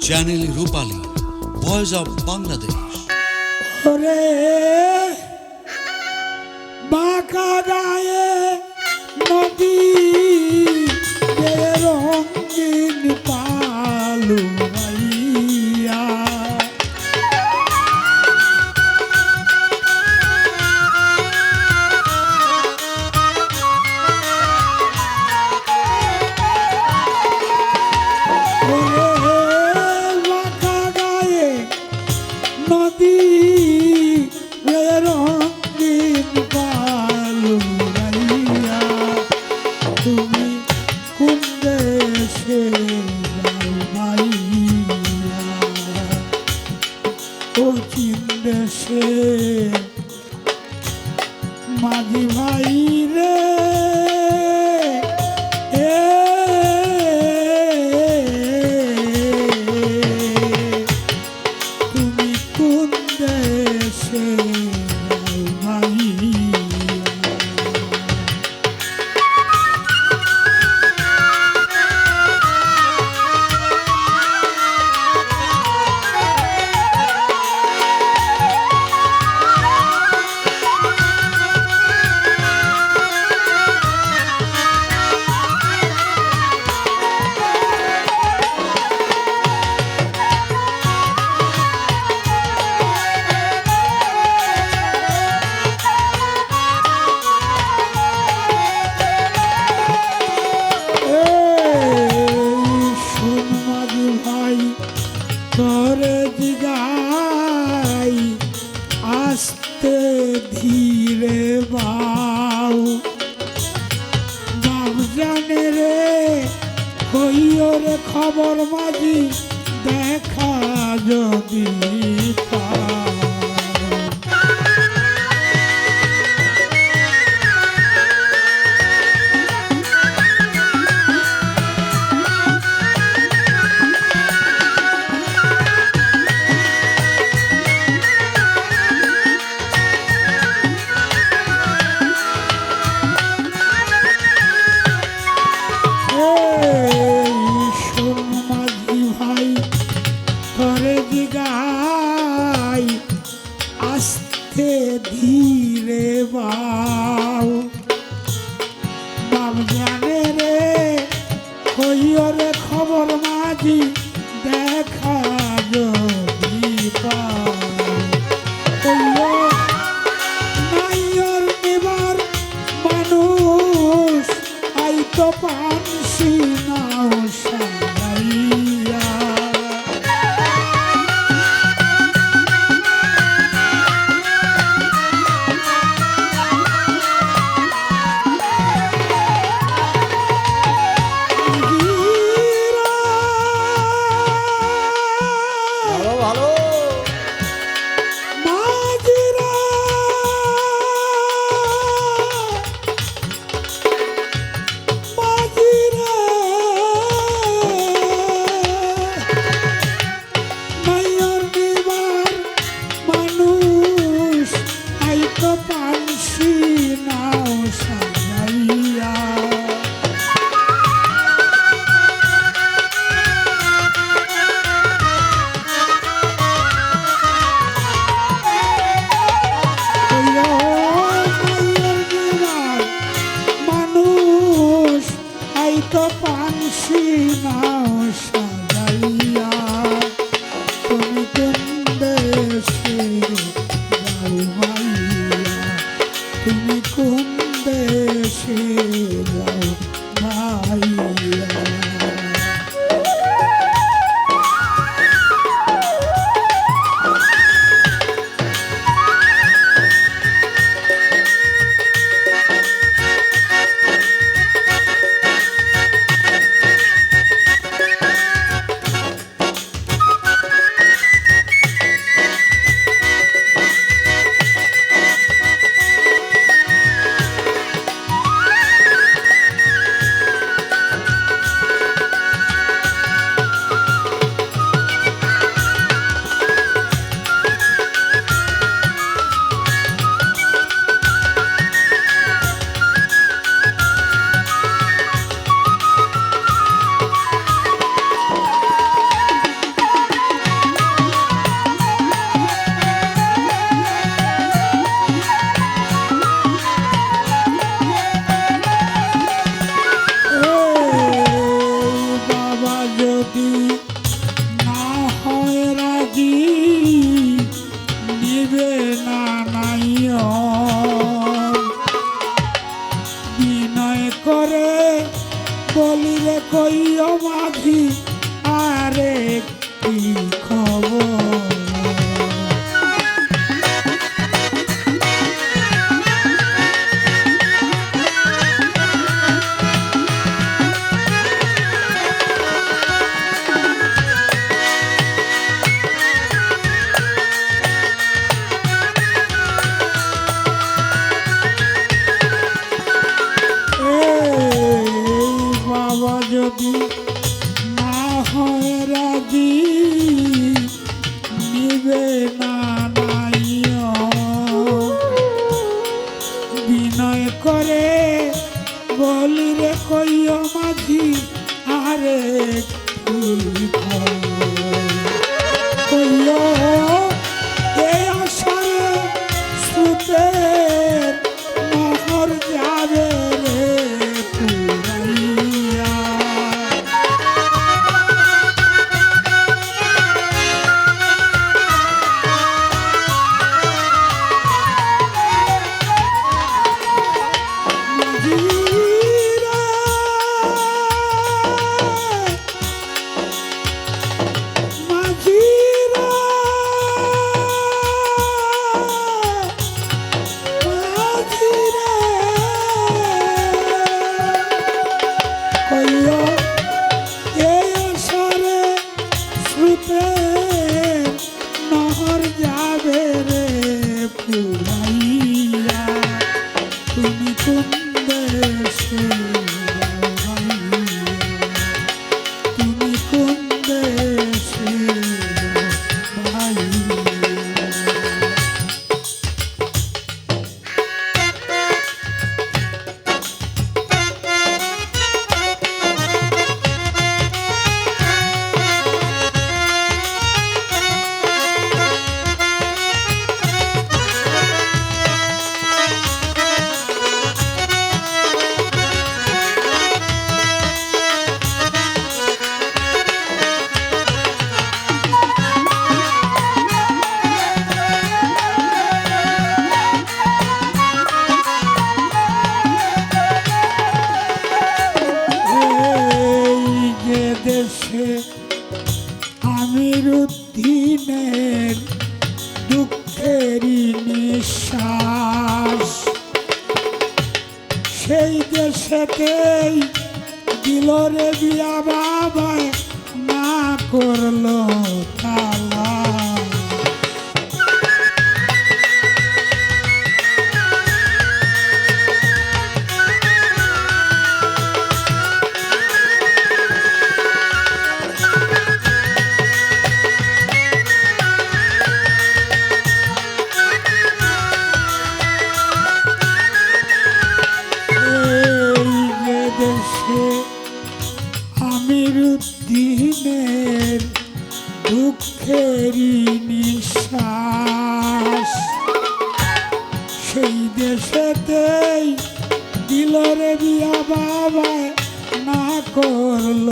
Channel Rupali voice of Bangladesh ওরে বাঁকা গায়ে নদী রঙিন জানে রে? হইও রে খবর মাঝি দেখা যদি পাও আস্তে ধীরে বাউ বাপ জানে রে কইও রে খবর মাঝি, দেখা যদি পাও। মানুষ আই তো পানসি নাও সাইয়া বিনয় করে। বলি রে কইও মাঝি আরে কি তুমি কোন দুঃখেরই নিঃশ্বাস। সেই দেশেতেই দিল রে বিয়া বাবা না করল তালা আমির উদ্দিনের দুঃখেরই নিঃশ্বাস। সেই দেশেতেই দিল রে বিয়া বাবা না করল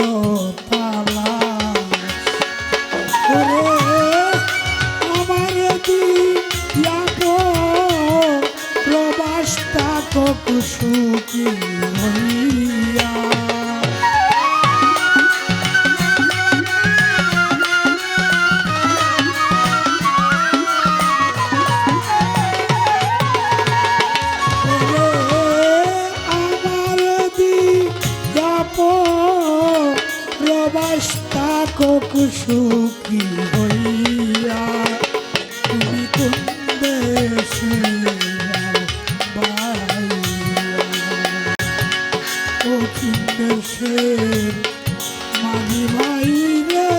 প্রবাস তাকক সুখী। লোক সুখী হইয়া তুমি কোন দেশে ও কি ভাই রে